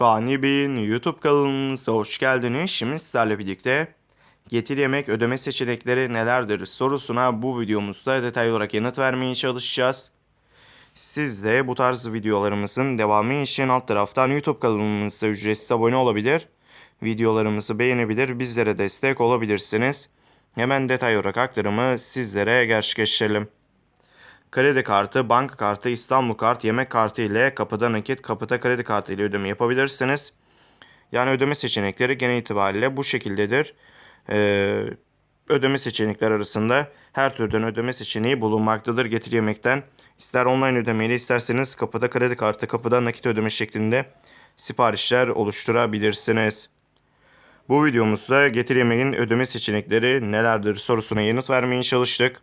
Fani Bey'in YouTube kanalımıza hoş geldiniz. Şimdi sizlerle birlikte getir yemek ödeme seçenekleri nelerdir sorusuna bu videomuzda detaylı olarak yanıt vermeye çalışacağız. Siz de bu tarz videolarımızın devamı için alt taraftan YouTube kanalımıza ücretsiz abone olabilir. Videolarımızı beğenebilir, bizlere destek olabilirsiniz. Hemen detay olarak aktarımı sizlere gerçekleştirelim. Kredi kartı, banka kartı, İstanbul kart, yemek kartı ile kapıda nakit, kapıda kredi kartı ile ödeme yapabilirsiniz. Yani ödeme seçenekleri genel itibariyle bu şekildedir. Ee, ödeme seçenekler arasında her türden ödeme seçeneği bulunmaktadır getir yemekten. İster online ödemeyle isterseniz kapıda kredi kartı, kapıda nakit ödeme şeklinde siparişler oluşturabilirsiniz. Bu videomuzda getir yemeğin ödeme seçenekleri nelerdir sorusuna yanıt vermeye çalıştık.